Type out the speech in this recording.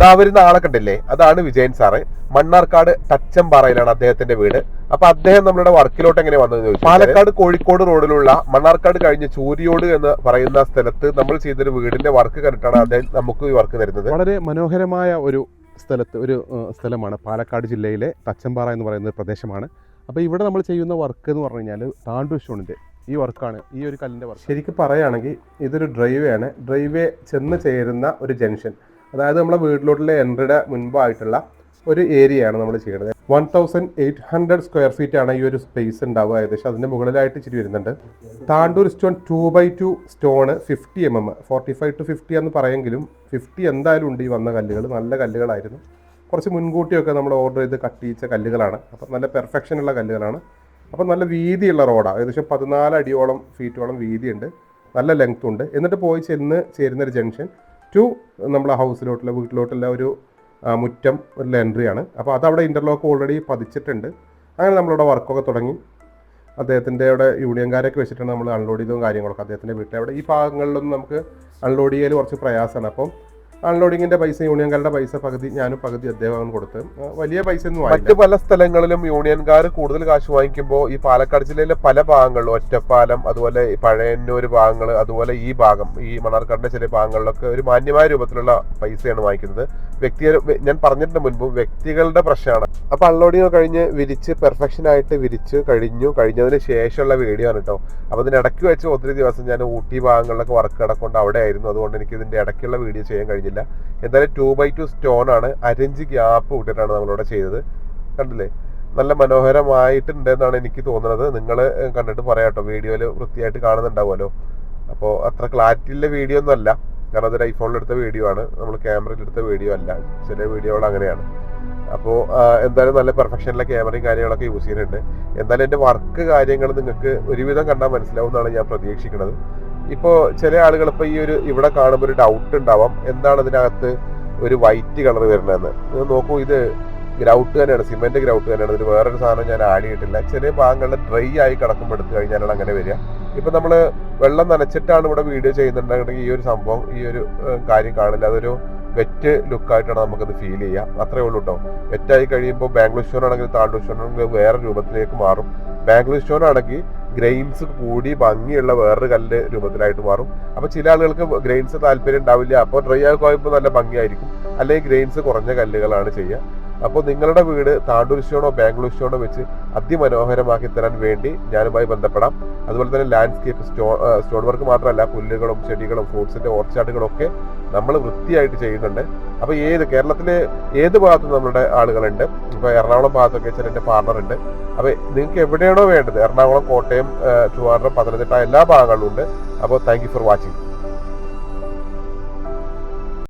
ദാ വരുന്ന ആളെ കണ്ടില്ലേ? അതാണ് വിജയൻ സാറ്. മണ്ണാർക്കാട് തച്ചമ്പാറയിലാണ് അദ്ദേഹത്തിന്റെ വീട്. അപ്പൊ അദ്ദേഹം നമ്മുടെ വർക്കിലോട്ട് എങ്ങനെ വന്നത് ചോദിച്ചു പാലക്കാട് കോഴിക്കോട് റോഡിലുള്ള മണ്ണാർക്കാട് കഴിഞ്ഞ് ചൂരിയോട് എന്ന് പറയുന്ന സ്ഥലത്ത് നമ്മൾ ചെയ്തൊരു വീടിന്റെ വർക്ക് കണ്ടിട്ടാണ് അദ്ദേഹം നമുക്ക് ഈ വർക്ക് തരുന്നത്. വളരെ മനോഹരമായ ഒരു സ്ഥലത്ത് ഒരു സ്ഥലമാണ്. പാലക്കാട് ജില്ലയിലെ തച്ചമ്പാറ എന്ന് പറയുന്ന ഒരു പ്രദേശമാണ്. അപ്പോൾ ഇവിടെ നമ്മൾ ചെയ്യുന്ന വർക്ക് എന്ന് പറഞ്ഞു കഴിഞ്ഞാൽ താണ്ടു ഈ വർക്കാണ് ഈ ഒരു കല്ലിന്റെ വർക്ക്. ശരിക്കും പറയുകയാണെങ്കിൽ ഇതൊരു ഡ്രൈവേ ആണ്. ഡ്രൈവേ ചെന്ന് ചേരുന്ന ഒരു ജംഗ്ഷൻ. അതായത് നമ്മുടെ വീട്ടിലോട്ടുള്ള എൻട്രിയുടെ മുൻപായിട്ടുള്ള ഒരു ഏരിയയാണ് നമ്മൾ ചെയ്യുന്നത് one thousand eight hundred square feet ആണ് ഈ ഒരു സ്പേസ് ഉണ്ടാവുക. ഏകദേശം അതിന്റെ മുകളിലായിട്ട് ഇച്ചിരി വരുന്നുണ്ട്. Tandur stone two by two stone fifty M M forty five two fifty എന്ന് പറയെങ്കിലും ഫിഫ്റ്റി എന്തായാലും ഉണ്ട് ഈ വന്ന കല്ലുകൾ. നല്ല കല്ലുകളായിരുന്നു. കുറച്ച് മുൻകൂട്ടിയൊക്കെ നമ്മൾ ഓർഡർ ചെയ്ത് കട്ടിയിച്ച കല്ലുകളാണ്. അപ്പം നല്ല പെർഫെക്ഷൻ ഉള്ള കല്ലുകളാണ്. അപ്പം നല്ല വീതിയുള്ള റോഡാണ് ഏകദേശം പതിനാല് അടിയോളം ഫീറ്റോളം വീതിയുണ്ട്. നല്ല ലെങ്ത് ഉണ്ട്. എന്നിട്ട് പോയി ചെന്ന് ചേരുന്നൊരു ജംഗ്ഷൻ ടു നമ്മളെ ഹൗസിലോട്ടുള്ള വീട്ടിലോട്ടുള്ള ഒരു മുറ്റം ഒരു എൻട്രിയാണ് അപ്പോൾ അതവിടെ ഇന്റർലോക്ക് ഓൾറെഡി പതിച്ചിട്ടുണ്ട്. അങ്ങനെ നമ്മളിവിടെ വർക്കൊക്കെ തുടങ്ങി. അദ്ദേഹത്തിന്റെ അവിടെ യൂണിയൻകാരൊക്കെ വെച്ചിട്ടാണ് നമ്മൾ അൺലോഡ് ചെയ്തതും കാര്യങ്ങളൊക്കെ. അദ്ദേഹത്തിന്റെ വീട്ടിൽ അവിടെ ഈ ഭാഗങ്ങളിലൊന്നും നമുക്ക് അൺലോഡ് ചെയ്യാൻ കുറച്ച് പ്രയാസമാണ്. അപ്പം അൺലോഡിങ്ങിന്റെ പൈസ യൂണിയൻകാരുടെ പൈസ പകുതി ഞാനും പകുതി അദ്ദേഹം കൊടുത്ത്. വലിയ പൈസ ഒന്നും മറ്റു പല സ്ഥലങ്ങളിലും യൂണിയൻകാർ കൂടുതൽ കാശ് വാങ്ങിക്കുമ്പോൾ ഈ പാലക്കാട് ജില്ലയിലെ പല ഭാഗങ്ങളിലും ഒറ്റപ്പാലം അതുപോലെ പഴയന്നൂർ ഭാഗങ്ങൾ അതുപോലെ ഈ ഭാഗം ഈ മണർക്കാടിന്റെ ചില ഭാഗങ്ങളിലൊക്കെ ഒരു മാന്യമായ രൂപത്തിലുള്ള പൈസയാണ് വാങ്ങിക്കുന്നത്. വ്യക്തി ഞാൻ പറഞ്ഞിട്ടുണ്ട് മുൻപ് വ്യക്തികളുടെ പ്രശ്നമാണ്. അപ്പൊ അൺലോഡിങ് കഴിഞ്ഞ് വിരിച്ച് പെർഫെക്ഷൻ ആയിട്ട് വിരിച്ച് കഴിഞ്ഞു കഴിഞ്ഞതിന് ശേഷമുള്ള വീഡിയോ ആണ് കേട്ടോ അപ്പൊ ഇതിന് ഇടയ്ക്ക് വെച്ച് ഒത്തിരി ദിവസം ഞാൻ ഊട്ടി ഭാഗങ്ങളിലൊക്കെ വർക്ക് കിടക്കൊണ്ട് അവിടെ ആയിരുന്നു അതുകൊണ്ട് എനിക്ക് ഇതിന്റെ ഇടയ്ക്കുള്ള വീഡിയോ ചെയ്യാൻ കഴിഞ്ഞില്ല. എന്തായാലും ടു ബൈ ടു സ്റ്റോൺ ആണ്. അരഞ്ച് ഗ്യാപ്പ് വിട്ടിട്ടാണ് നമ്മളിവിടെ ചെയ്തത്. കണ്ടില്ലേ? നല്ല മനോഹരമായിട്ടുണ്ടെന്നാണ് എനിക്ക് തോന്നുന്നത്. നിങ്ങൾ കണ്ടിട്ട് പറയാം കേട്ടോ വീഡിയോയിൽ വൃത്തിയായിട്ട് കാണുന്നുണ്ടാവുമല്ലോ. അപ്പോൾ അത്ര ക്ലാരിറ്റിയുള്ള വീഡിയോ ഒന്നും അല്ല. കാരണം അതൊരു ഐഫോണിൽ എടുത്ത വീഡിയോ ആണ്. നമ്മൾ ക്യാമറയിൽ എടുത്ത വീഡിയോ അല്ല. ചില വീഡിയോകൾ അങ്ങനെയാണ്. അപ്പോൾ എന്തായാലും നല്ല പെർഫെക്ഷനിലെ ക്യാമറയും കാര്യങ്ങളൊക്കെ യൂസ് ചെയ്യുന്നുണ്ട് എന്തായാലും എന്റെ വർക്ക് കാര്യങ്ങൾ നിങ്ങൾക്ക് ഒരുവിധം കണ്ടാൽ മനസ്സിലാവും എന്നാണ് ഞാൻ പ്രതീക്ഷിക്കുന്നത്. ഇപ്പോൾ ചില ആളുകൾ ഇപ്പോൾ ഈ ഒരു ഇവിടെ കാണുമ്പോൾ ഒരു ഡൗട്ട് ഉണ്ടാവാം. എന്താണ് ഇതിനകത്ത് ഒരു വൈറ്റ് കളർ വരുന്നതെന്ന്. നിങ്ങൾ നോക്കൂ ഇത് ഗ്രൗട്ട് തന്നെയാണ്. സിമെന്റ് ഗ്രൗട്ട് തന്നെയാണ്. ഇതിന് വേറൊരു സാധനം ഞാൻ ആഡ് ചെയ്തിട്ടില്ല. ചെറിയ ഭാഗങ്ങളിൽ ഡ്രൈ ആയി കിടക്കുമ്പോൾ എടുത്തു കഴിഞ്ഞാലാണ് അങ്ങനെ വരിക. ഇപ്പം നമ്മൾ വെള്ളം നനച്ചിട്ടാണ് ഇവിടെ വീഡിയോ ചെയ്യുന്നുണ്ടെങ്കിൽ ഈ ഒരു സംഭവം ഈ ഒരു കാര്യം കാണില്ല. അതൊരു വെറ്റ് ലുക്കായിട്ടാണ് നമുക്കത് ഫീൽ ചെയ്യുക അത്രേ ഉള്ളൂ കേട്ടോ വെറ്റായി കഴിയുമ്പോൾ ബാംഗ്ലൂർ സ്റ്റോൺ ആണെങ്കിൽ താണ്ടൂർ സ്റ്റോൺ ആണെങ്കിൽ വേറെ രൂപത്തിലേക്ക് മാറും. ബാംഗ്ലൂർ സ്റ്റോൺ ആണെങ്കിൽ ഗ്രെയിൻസ് കൂടി ഭംഗിയുള്ള വേറൊരു കല്ല് രൂപത്തിലായിട്ട് മാറും. അപ്പോൾ ചില ആളുകൾക്ക് ഗ്രെയിൻസ് താല്പര്യം ഉണ്ടാവില്ല. അപ്പോൾ ഡ്രൈ പോയപ്പോൾ നല്ല ഭംഗിയായിരിക്കും. അല്ലെങ്കിൽ ഗ്രെയിൻസ് കുറഞ്ഞ കല്ലുകളാണ് ചെയ്യുക. അപ്പോൾ നിങ്ങളുടെ വീട് താണ്ടൂർ സ്റ്റോണോ ബാംഗ്ലൂർ വെച്ച് അതിമനോഹരമാക്കി തരാൻ വേണ്ടി ഞാനുമായി ബന്ധപ്പെടാം. അതുപോലെ തന്നെ ലാൻഡ്സ്കേപ്പ് സ്റ്റോ സ്റ്റോൺ വർക്ക് മാത്രമല്ല പുല്ലുകളും ചെടികളും ഫ്രൂട്ട്സിന്റെ ഓർച്ചാർഡുകളും ഒക്കെ നമ്മൾ വൃത്തിയായിട്ട് ചെയ്യുന്നുണ്ട്. അപ്പോൾ ഏത് കേരളത്തിലെ ഏത് ഭാഗത്തും നമ്മുടെ ആളുകളുണ്ട്. ഇപ്പോൾ എറണാകുളം ഭാഗത്തൊക്കെ വെച്ചാൽ എന്റെ പാർട്ണർ ഉണ്ട്. അപ്പോൾ നിങ്ങൾക്ക് എവിടെയാണോ വേണ്ടത് എറണാകുളം കോട്ടയം ചുവാറും പത്തനംതിട്ട എല്ലാ ഭാഗങ്ങളിലും ഉണ്ട്. അപ്പോൾ താങ്ക് യു ഫോർ വാച്ചിങ്